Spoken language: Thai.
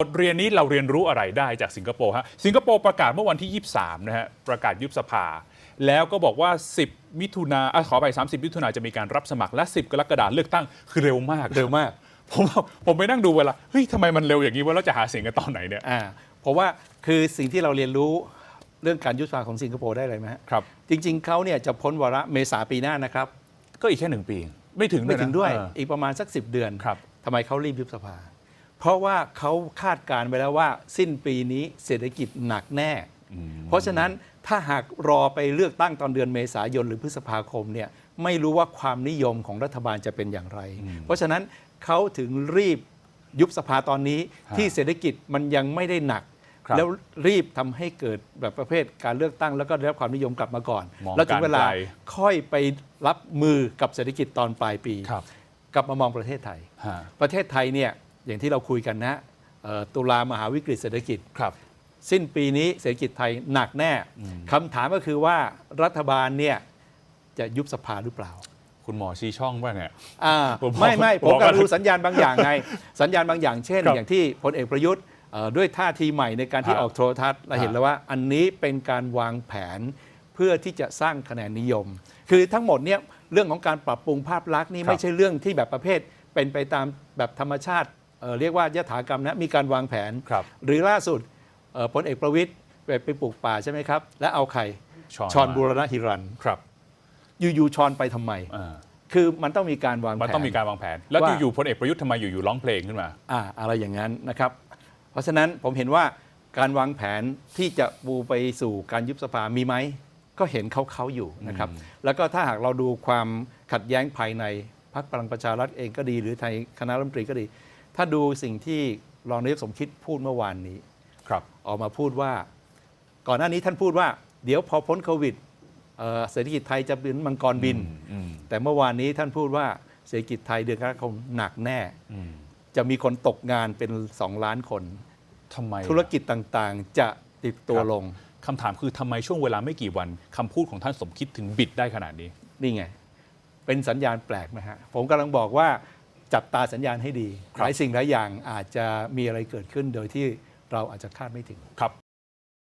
บทเรียนนี้เราเรียนรู้อะไรได้จากสิงคโปร์ฮะสิงคโปร์ประกาศเมื่อวันที่ 23 นะฮะประกาศยุบสภา แล้วก็บอกว่า 10 มิถุนาอะขอไป 30 มิถุนาจะมีการรับสมัครและ 10 กรกฎาคมเลือกตั้งคือเร็วมากเร็วมาก ผมผมไปนั่งดูเวลาเฮ้ยทำไมมันเร็วอย่างนี้ว่าเราจะหาเสียงกันตอนไหนเนี่ยอ่าเพราะว่าคือสิ่งที่เราเรียนรู้เรื่องการยุบสภาของสิงคโปร์ได้เลยไหมฮะครับจริง ๆเขาเนี่ยจะพ้นวาระเมษาปีหน้านะครับ ก็อีกแค่หนึ่งปีเองไม่ถึงไม่ถึงด้วยเอออีกประมาณสัก 10 เดือนครับทำไมเขารีบยุบสภา เพราะว่าเขาคาดการณ์ไว้แล้วว่า สิ้นปีนี้เศรษฐกิจหนักแน่ เพราะฉะนั้นถ้าหากรอไปเลือกตั้งตอนเดือนเมษายนหรือพฤษภาคมเนี่ยไม่รู้ว่าความนิยมของรัฐบาลจะเป็นอย่างไร เพราะฉะนั้นเขาถึงรีบยุบสภาตอนนี้ฮะที่เศรษฐกิจมันยังไม่ได้หนักครับแล้วรีบทำให้เกิดแบบประเภทการเลือกตั้ง แล้วก็ได้รับความนิยมกลับมาก่อนมองแล้วถึงเวลาการไกลค่อยไปรับมือกับเศรษฐกิจตอนปลายปีครับกลับมามองประเทศไทยฮะประเทศไทยเนี่ย อย่างที่เราคุยกันนะเอ่อตุลามหาวิกฤตเศรษฐกิจครับ สิ้นปีนี้เศรษฐกิจไทยหนักแน่คำถามก็คือว่ารัฐบาลเนี่ยจะยุบสภาหรือเปล่า คุณหมอชี้ช่องป่ะเนี่ยอ่าผมบอกไม่ไม่ผมผมบอกกำลังว่าดูสัญญาณบางอย่างไง สัญญาณบางอย่างเช่นครับอย่างที่พลเอกประยุทธ์เอ่อด้วยท่าทีใหม่ในการที่ฮะออกโทรทัศน์เราเห็นฮะแล้วว่าอันนี้เป็นการวางแผนเพื่อที่จะสร้างคะแนนนิยม คือทั้งหมดเนี่ยเรื่องของการปรับปรุงภาพลักษณ์นี่ครับไม่ใช่เรื่องที่แบบประเภทเป็นไปตามแบบธรรมชาติ เอ่อเรียกว่ายถากรรมนะมีการวางแผนครับหรือล่าสุดเอ่อพลเอกประวิตยไปไปปลูกป่าใช่ไหมครับ และเอาใครช้อนชอนมาบูรณะฮิรันครับอยู่ๆชอนไปทำไมอ่าคือมันต้องมีการวางแผนมันต้องมีการวางแผน แล้วว่าอยู่ๆพลเอกประยุทธ์ทำไมอยู่ๆร้องเพลงขึ้นมาอ่าอะไรอย่างนั้นนะครับ เพราะฉะนั้นผมเห็นว่าการวางแผนที่จะปูไปสู่การยุบสภามีไหมก็เห็นเขาเขาๆอยู่นะครับ แล้วก็ถ้าหากเราดูความขัดแย้งภายในพรรคพลังประชารัฐเองก็ดี หรือไทยคณะรัฐมนตรีก็ดี ถ้าดูสิ่งที่รองนายกสมคิดพูดเมื่อวานนี้ครับ ออกมาพูดว่า ก่อนหน้านี้ท่านพูดว่า เดี๋ยวพอพ้นโควิดเอ่อเศรษฐกิจไทยจะเป็นมังกรบินอืมแต่เมื่อวานนี้ท่านพูดว่าเศรษฐกิจไทยเดือนกรกฎาคมหนักแน่อืมจะมีคนตกงานเป็น2ล้านคนทำไมธุรกิจต่างๆ จะติดตัวลงคำถามคือทำไมช่วงเวลาไม่กี่วันคำพูดของท่านสมคิดถึงบิดได้ขนาดนี้ นี่ไง เป็นสัญญาณแปลกไหมฮะ ผมกำลังบอกว่า จับตาสัญญาณให้ดีครับหลายสิ่งหลายอย่างอาจจะมีอะไรเกิดขึ้นโดยที่เราอาจจะคาดไม่ถึง ครับ